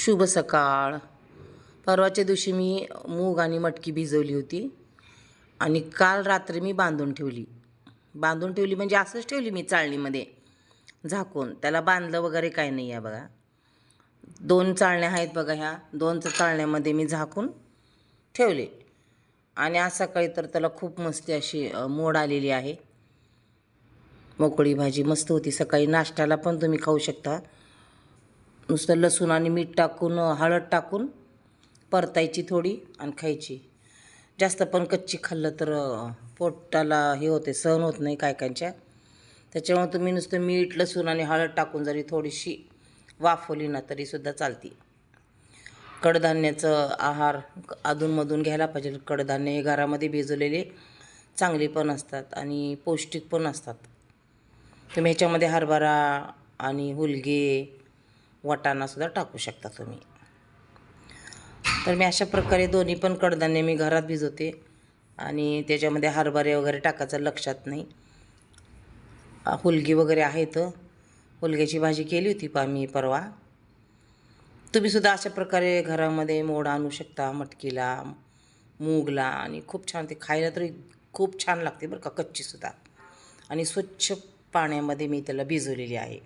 शुभ सकाळ. परवाच्या दिवशी मी मूग आणि मटकी भिजवली होती. आणि काल रात्री मी बांधून ठेवली. बांधून ठेवली म्हणजे असंच ठेवली मी चाळणीमध्ये झाकून. त्याला बांधलं वगैरे काही नाही आहे बघा. दोन चाळण्या आहेत बघा ह्या. दोन चाळण्यामध्ये मी झाकून ठेवले. आणि आज सकाळी तर त्याला खूप मस्ती अशी मोड आलेली आहे. मोकळी भाजी मस्त होती. सकाळी नाश्त्याला पण तुम्ही खाऊ शकता. नुसतं लसूण आणि मीठ टाकून हळद टाकून परतायची थोडी आणि खायची. जास्त पण कच्ची खाल्लं तर पोटाला हे होते सहन होत नाही काय कायच्या त्याच्यामुळे तुम्ही नुसतं मीठ लसूण आणि हळद टाकून जरी थोडीशी वाफवली ना तरीसुद्धा चालते. कडधान्याचं आहार अधूनमधून घ्यायला पाहिजे. कडधान्य हे घरामध्ये भिजवलेले चांगले पण असतात आणि पौष्टिक पण असतात. तुम्ही ह्याच्यामध्ये हरभरा आणि हुलगे वाटाणासुद्धा टाकू शकता तुम्ही. तर मी अशा प्रकारे दोन्ही पण कडधान्य मी घरात भिजवते आणि त्याच्यामध्ये हरभरे वगैरे टाकायचं लक्षात नाही. हुलगी वगैरे आहेत हुलग्याची भाजी केली होती पा मी परवा. तुम्हीसुद्धा अशा प्रकारे घरामध्ये मोड आणू शकता मटकीला मूगला आणि खूप छान ते खायला तरी खूप छान लागते बरं का कच्चीसुद्धा आणि स्वच्छ पाण्यामध्ये मी त्याला भिजवलेली आहे.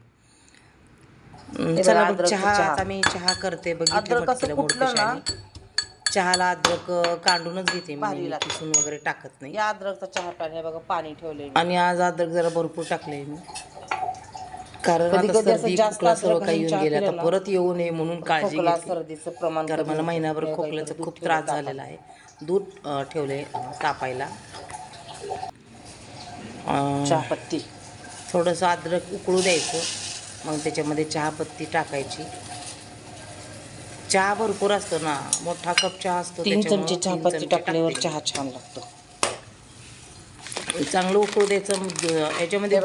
बघा, चला चहा. आता मी चहा करते बघितले ना. चहाला अद्रक काढूनच घेते मी. किसून वगैरे टाकत नाही. या अद्रकचा चहा हे बघा पाणी ठेवले आणि आज अद्रक जरा भरपूर टाकले मी. कारण आता सर्दी खोकला सर्व काही येऊन गेला. ना, परत येऊ नये म्हणून काळजी सर्दीचं प्रमाण कारण मला महिनाभर. खोकल्याचा खूप त्रास. झालेला आहे. दूध ठेवले तापायला. चहापत्ती. थोडंसं अद्रक उकळू द्यायचं. मग त्याच्यामध्ये चहापत्ती टाकायची. चहा भरपूर असतो ना मोठा कप चहा असतो तीन चमचे चहापत्ती टाकल्यावर. चहा छान लागतो. चांगलं उकळू द्यायचं याच्यामध्ये.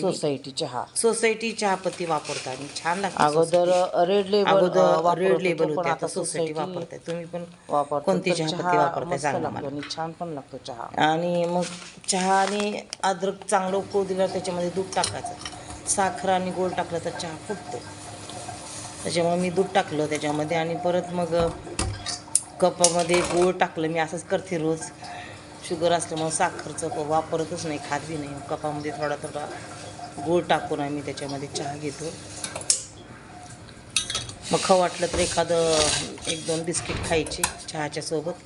सोसायटी चहा. सोसायटी चहापत्ती वापरता आणि छान लागते अगोदर रेड लेबल अगोदर रेड लेबल होते आता सोसायटी वापरताय. तुम्ही पण वापरतो कोणती चहापत्ती चहा वापरताय सांगा मला. छान पण लागतो चहा. आणि मग चहा आणि अद्रक चांगलं उकळू दिल्यावर त्याच्यामध्ये दूध टाकायचं. साखर आणि गोड टाकलं तर चहा फुटतो. त्याच्यामुळे मी दूध टाकलं त्याच्यामध्ये आणि परत मग कपामध्ये गोड टाकलं मी असंच करते रोज. शुगर असल्यामुळे साखरचं प- वापरतच नाही खात बी नाही. कपामध्ये थोडा थोडा गोड टाकून आम्ही त्याच्यामध्ये चहा घेतो. मग खाऊ वाटलं तर एखादं एक दोन बिस्किट खायचे चहाच्या सोबत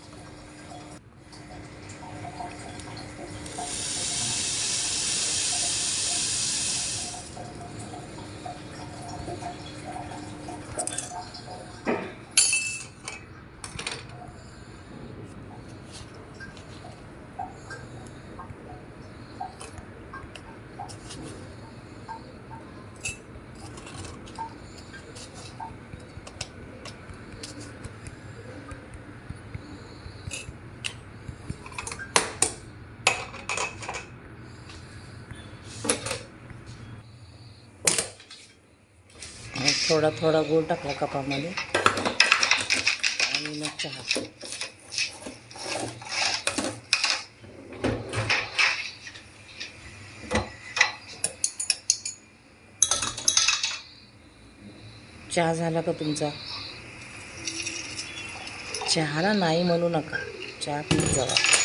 मग थोडा थोडा गोड टाकला कपामध्ये. आणि मग चहा. चहा झाला का तुमचा? चहाला नाही म्हणू नका. चहा पीत जावा.